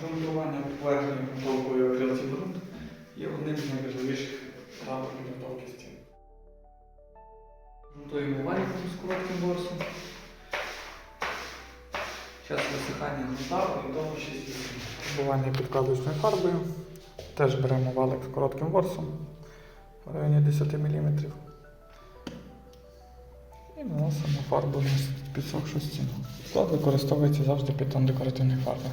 Грунтування поверхні грунтовкою акриловий ґрунт є одним з найважливіших правил підготовки стін. Грунтуємо валіком з коротким ворсом. Час висихання грунта орієнтовно 6 місяців. Фарбування підкладочною фарбою. Теж беремо валик з коротким ворсом в районі 10 мм. І наносимо фарбу на підсохшу стіну. Склад використовується завжди під тон декоративної фарби.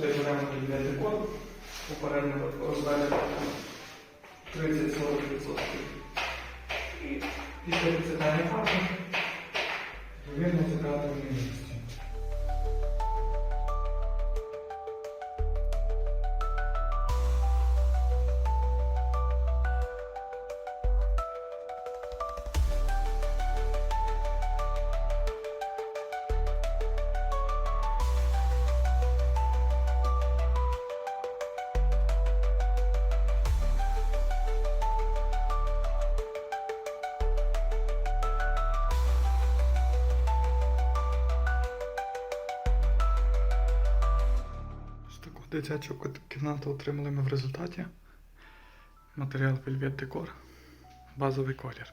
Підведений код, попередньо розведено 30-40%. І після підсихання фарби вірно закатуємо мені Ось дитячу кімнату отримали ми в результаті. Матеріал Velvet Decor. Базовий колір.